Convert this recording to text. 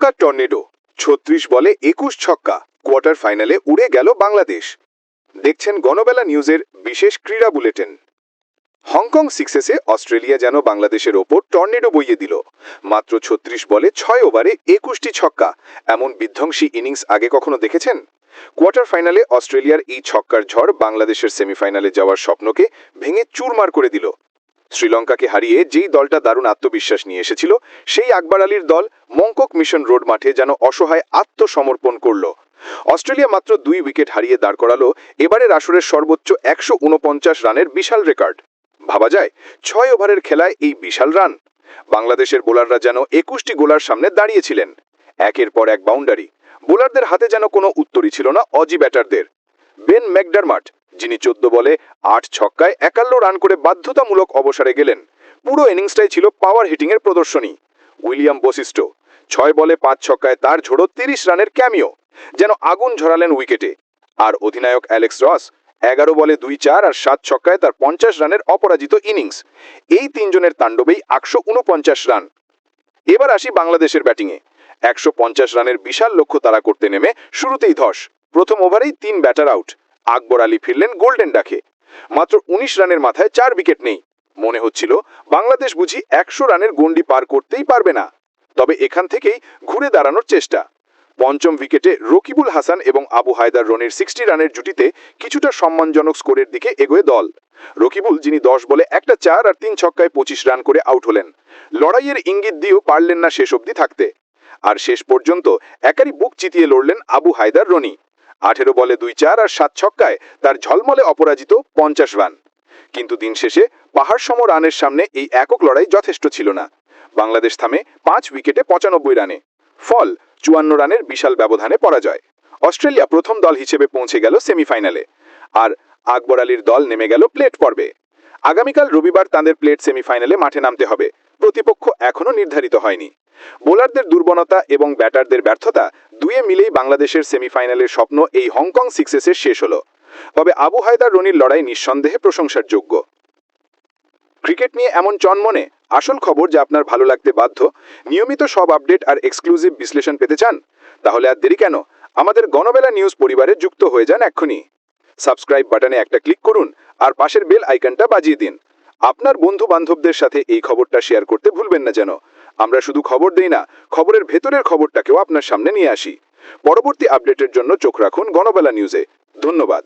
Mega tornado. ছত্রিশ বলে একুশ ছক্কা। কোয়ার্টার ফাইনালে উড়ে গেল বাংলাদেশ। দেখছেন গণবেলা নিউজের বিশেষ ক্রীড়া বুলেটিন। হংকং সিক্সেসে অস্ট্রেলিয়া যেন বাংলাদেশের ওপর টর্নেডো বইয়ে দিল। মাত্র ছত্রিশ বলে ছয় ওভারে একুশটি ছক্কা। এমন বিধ্বংসী ইনিংস আগে কখনো দেখেছেন? কোয়ার্টার ফাইনালে অস্ট্রেলিয়ার এই ছক্কার ঝড় বাংলাদেশের সেমিফাইনালে যাওয়ার স্বপ্নকে ভেঙে চুরমার করে দিল। শ্রীলঙ্কাকে হারিয়ে যেই দলটা দারুণ আত্মবিশ্বাস নিয়ে এসেছিল, সেই আকবর আলীর দল মঙ্কক মিশন রোড মাঠে যেন অসহায় আত্মসমর্পণ করল। অস্ট্রেলিয়া মাত্র দুই উইকেট হারিয়ে দাঁড় করালো এবারের আসরের সর্বোচ্চ একশো উনপঞ্চাশ রানের বিশাল রেকর্ড। ভাবা যায়, ছয় ওভারের খেলায় এই বিশাল রান। বাংলাদেশের বোলাররা যেন একুশটি গোলার সামনে দাঁড়িয়েছিলেন। একের পর এক বাউন্ডারি। বোলারদের হাতে যেন কোনো উত্তরই ছিল না অজি ব্যাটারদের। বেন ম্যাকডারমাট যিনি চোদ্দ বলে আট ছক্কায় একান্ন রান করে বাধ্যতামূলক অবসরে গেলেন। পুরো ইনিংসটাই ছিল পাওয়ার হিটিংয়ের প্রদর্শনী। উইলিয়াম বশিষ্ঠ, ছয় বলে পাঁচ ছক্কায় তার ঝোড়ো তিরিশ রানের ক্যামিও, যেন আগুন ঝরালেন উইকেটে। আর অধিনায়ক অ্যালেক্স রস, এগারো বলে দুই চার আর সাত ছক্কায় তার পঞ্চাশ রানের অপরাজিত ইনিংস। এই তিনজনের তাণ্ডবেই একশো উনপঞ্চাশ রান। এবার আসি বাংলাদেশের ব্যাটিংয়ে। একশো পঞ্চাশ রানের বিশাল লক্ষ্য তারা করতে নেমে শুরুতেই ধস। প্রথম ওভারেই তিন ব্যাটার আউট। আকবর আলী ফিরলেন গোল্ডেন ডাকে। মাত্র উনিশ রানের মাথায় চার উইকেট নেই। মনে হচ্ছিল, বাংলাদেশ বুঝি একশো রানের গন্ডি পার করতেই পারবে না। তবে এখান থেকেই ঘুরে দাঁড়ানোর চেষ্টা। পঞ্চম উইকেটে রকিবুল হাসান এবং আবু হায়দার রনির সিক্সটি রানের জুটিতে কিছুটা সম্মানজনক স্কোরের দিকে এগোয় দল। রকিবুল, যিনি দশ বলে একটা চার আর তিন ছক্কায় পঁচিশ রান করে আউট হলেন। লড়াইয়ের ইঙ্গিত দিয়েও পারলেন না শেষ অবধি থাকতে। আর শেষ পর্যন্ত একারই বুক চিতিয়ে লড়লেন আবু হায়দার রনি। আঠেরো বলে দুই চার আর সাত ছক্কায় তার ঝলমলে অপরাজিত পঞ্চাশ রান। কিন্তু দিন শেষে পাহাড় সম রানের সামনে এই একক লড়াই যথেষ্ট ছিল না। বাংলাদেশ থামে পাঁচ উইকেটে পঁচানব্বই রানে। ফল, চুয়ান্ন রানের বিশাল ব্যবধানে পরাজয়। অস্ট্রেলিয়া প্রথম দল হিসেবে পৌঁছে গেল সেমিফাইনালে। আর আকবর আলীর দল নেমে গেল প্লেট পর্বে। আগামীকাল রবিবার তাদের প্লেট সেমিফাইনালে মাঠে নামতে হবে। প্রতিপক্ষ এখনও নির্ধারিত হয়নি। বোলারদের দুর্বলতা এবং ব্যাটারদের ব্যর্থতা দুয়ে মিলেই বাংলাদেশের সেমিফাইনালের স্বপ্ন এই হংকং সিক্সেসের শেষ হলো। তবে আবু হায়দার রনির লড়াই নিঃসন্দেহে প্রশংসার যোগ্য ক্রিকেট নিয়ে এমন চনমনে আসল খবর যা আপনার ভালো লাগতে বাধ্য, নিয়মিত সব আপডেট আর এক্সক্লুসিভ বিশ্লেষণ পেতে চান, তাহলে আর দেরি কেন, আমাদের গণবেলা নিউজ পরিবারে যুক্ত হয়ে যান এক্ষুনি। সাবস্ক্রাইব বাটনে একটা ক্লিক করুন আর পাশের বেল আইকনটা বাজিয়ে দিন। আপনার বন্ধু বান্ধবদের সাথে এই খবরটা শেয়ার করতে ভুলবেন না যেন। আমরা শুধু খবর দেই না, খবরের ভেতরের খবরটাকেও আপনার সামনে নিয়ে আসি। পরবর্তী আপডেটের জন্য চোখ রাখুন গণবেলা নিউজে। ধন্যবাদ।